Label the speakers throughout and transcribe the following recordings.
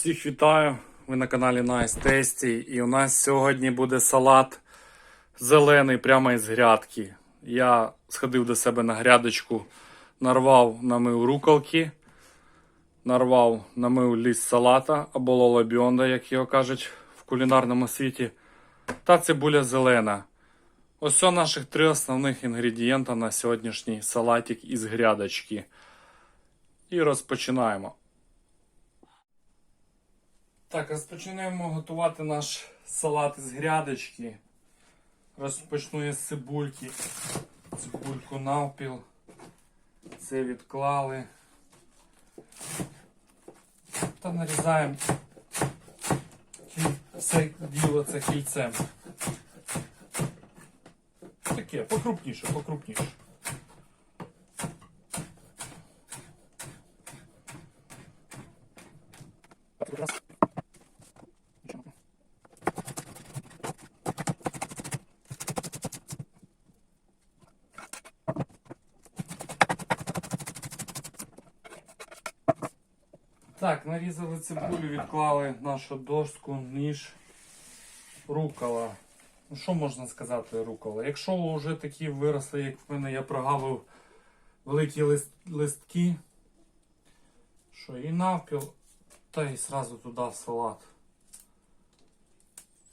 Speaker 1: Всіх вітаю! Ви на каналі Nice Tasty і у нас сьогодні буде салат зелений прямо із грядки. Я сходив до себе на грядочку, нарвав, намив руколки, нарвав, намив ліс салата або лола біонда, як його кажуть в кулінарному світі, та цибуля зелена. Ось наших три основних інгредієнта на сьогоднішній салатик із грядочки. І розпочинаємо. Так, розпочинаємо готувати наш салат із грядочки. Розпочну я з цибульки. Цибульку навпіл. Це відклали. Та нарізаємо все діло це кільцем. Таке, покрупніше, покрупніше. Так, нарізали цибулю, відклали нашу дошку, ніж, рукола. Ну, що можна сказати рукола? Якщо вже такі виросли, як в мене, я прогавив великі лист, листки, що і навпіл, та й сразу туди в салат.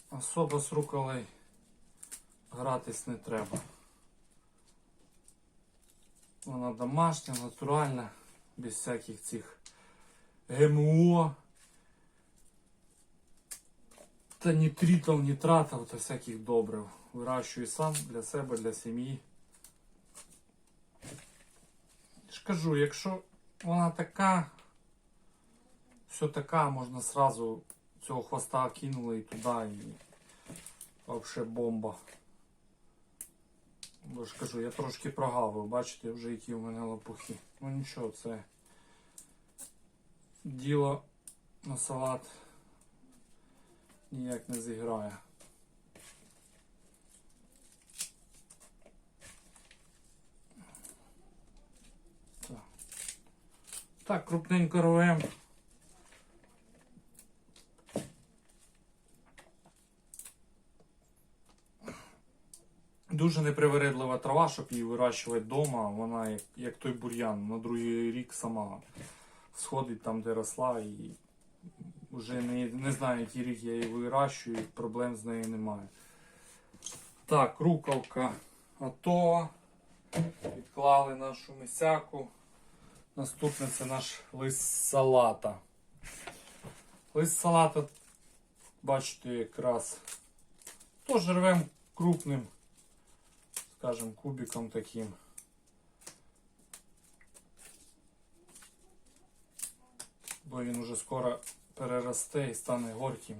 Speaker 1: Особо з руколою гратись не треба. Вона домашня, натуральна, без всяких цих ГМО та нітритів, нітратів та всяких добрив. Вирощую сам для себе, для сім'ї. ж кажу, якщо вона така, все така, можна сразу цього хвоста кинули і туди, і взагалі бомба. Бо ж кажу, я трошки прогавив, бачите, вже які у мене лопухи. Ну нічого, це діло на салат ніяк не зіграє. Так, крупненько рвем. Дуже непривередлива трава, щоб її вирощувати вдома. Вона як, як той бур'ян на другий рік сама сходить там, де росла, і вже не, не знаю, який рік я її вирощую, проблем з нею немає. Так, рукавка готова. Відклали нашу мисяку. Наступне це наш лист салата. Лист салата, бачите, якраз теж рвемо крупним, скажем, кубиком таким. Бо він уже скоро переросте і стане горьким.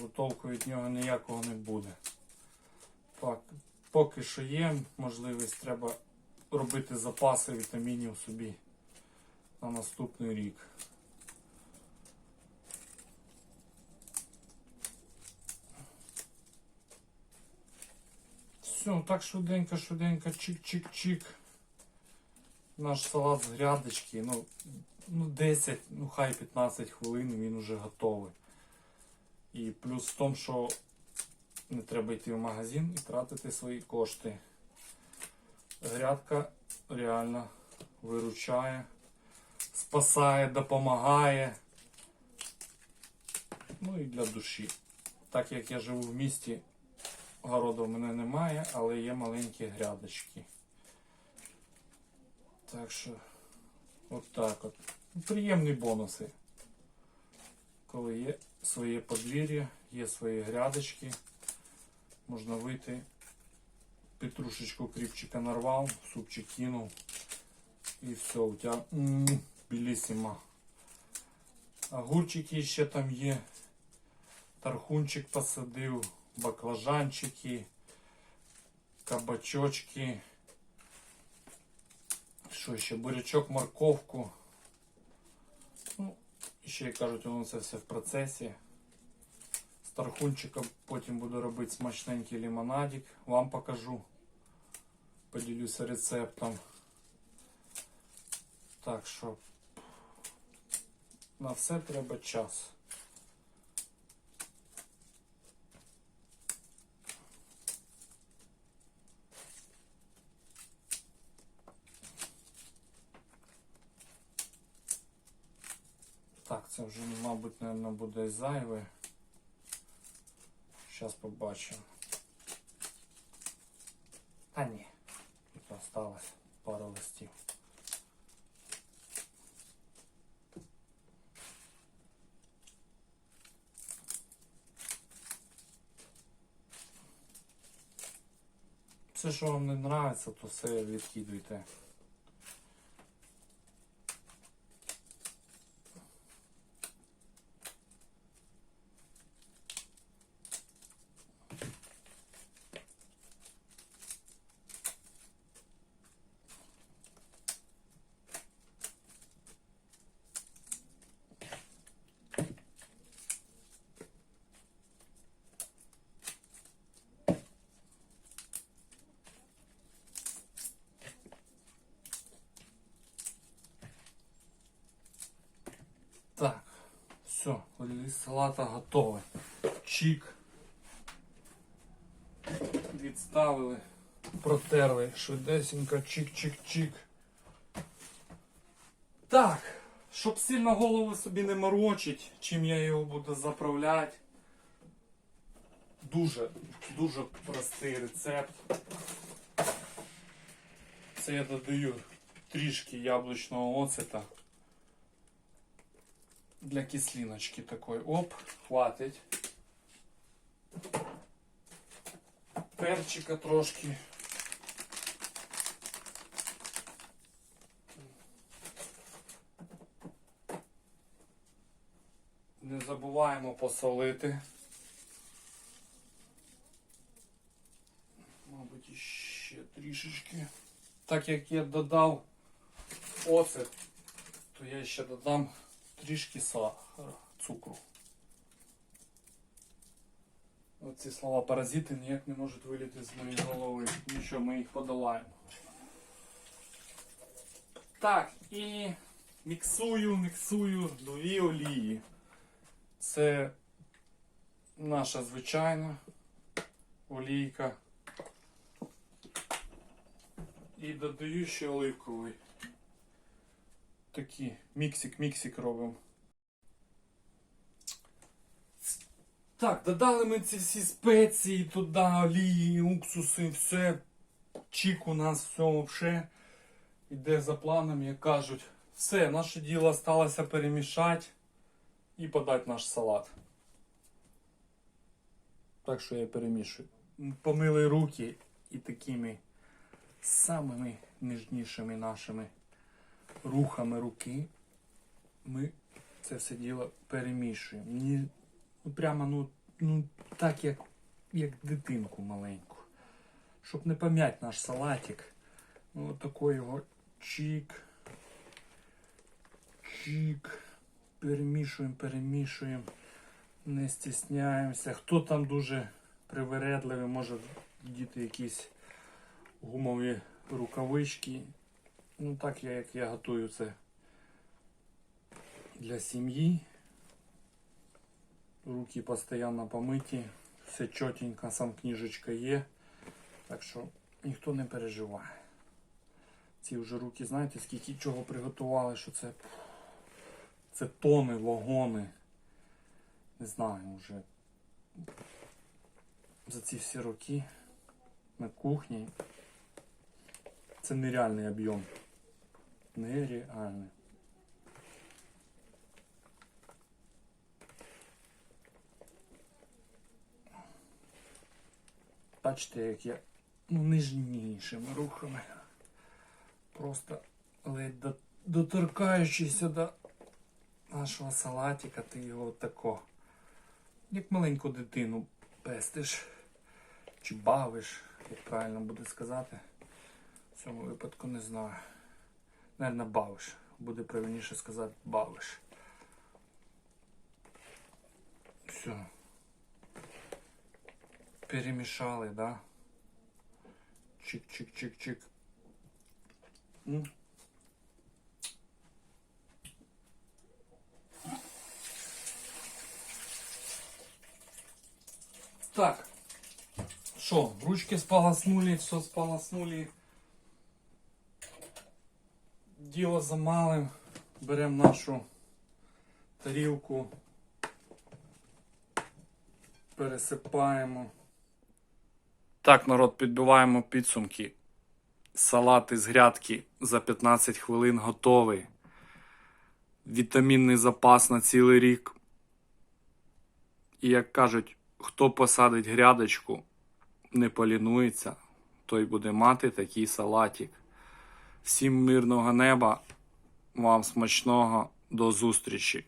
Speaker 1: Готовку від нього ніякого не буде. Так, поки що є можливість, треба робити запаси вітамінів собі на наступний рік. Все, так швиденько, швиденько, чик-чик-чик. Наш салат з грядочки. Ну, ну 10, ну хай 15 хвилин він уже готовий. І плюс в тому, що не треба йти в магазин і тратити свої кошти. Грядка реально виручає, спасає, допомагає. Ну і для душі. Так як я живу в місті, городу в мене немає, але є маленькі грядочки. Так що, от так от. Приємні бонуси. Коли є своє подвір'я, є свої грядочки, можна вийти, петрушечку кріпчика нарвав, супчик кинув і все, у тебе білісіма. Огурчики ще там є, тархунчик посадив, баклажанчики, кабачочки. Що ще? Бурячок, морковку. Ну, і ще як кажуть, воно це все в процесі. З тархунчика потім буду робити смачненький лимонадик. Вам покажу. Поділюся рецептом. Так що На все треба час. Це вже, мабуть, мабуть, буде зайве. Зараз побачимо. А ні, тут осталось пара листів. Все, що вам не подобається, то все відкидуйте. Так, все, салата готовий. Чик. Відставили, протерли швидесенько, чик-чик-чик. Так, щоб сильно голову собі не морочить, чим я його буду заправляти. Дуже, дуже простий рецепт. Це я додаю трішки яблучного оцета для кислиночки такой. Оп, хватить. Перчика трошки. Не забуваємо посолити. Мабуть, ще трішечки. Так як я додав оцет, то я ще додам трішки сахара, цукру. Оці слова паразити ніяк не можуть виліти з моєї голови. Нічого, ми їх подолаємо. Так, і міксую, міксую дві олії. Це наша звичайна олійка. І додаю ще оливковий. Такі міксик-міксик робимо. Так, додали ми ці всі спеції, туди олії, уксуси, все. Чік у нас все вже йде за планом, як кажуть. Все, наше діло сталося перемішати і подати наш салат. Так що я перемішую. Помили руки і такими самими ніжнішими нашими рухами руки ми це все діло перемішуємо. Ні, ну прямо ну, ну так, як, як дитинку маленьку. Щоб не пом'ять наш салатик. Ну, отакий його чик. Чик. Перемішуємо, перемішуємо. Не стісняємося. Хто там дуже привередливий, може діти якісь гумові рукавички. Ну так я як я готую це для сім'ї. Руки постійно помиті, все чотенько, сам книжечка є. Так що ніхто не переживає. Ці вже руки, знаєте, скільки чого приготували, що це. Це тони, вагони. Не знаю вже. За ці всі роки на кухні. Це нереальний об'єм. Нереальний. Бачите, як я ну, ніжнішими рухами. Просто ледь до- доторкаючися до нашого салатика, ти його тако. Як маленьку дитину пестиш чи бавиш, як правильно буде сказати. В цьому випадку не знаю. Наверное, Бауш. Буде правильніше сказати Бауш. Все. Перемішали, да? Чик-чик-чик-чик. Так, що, ручки сполоснули, все сполоснули. Діло замалим. Беремо нашу тарілку. Пересипаємо. Так, народ, підбиваємо підсумки. Салат із грядки за 15 хвилин готовий. Вітамінний запас на цілий рік. І як кажуть, хто посадить грядочку, не полінується, той буде мати такий салатик. Всім мирного неба, вам смачного, до зустрічі!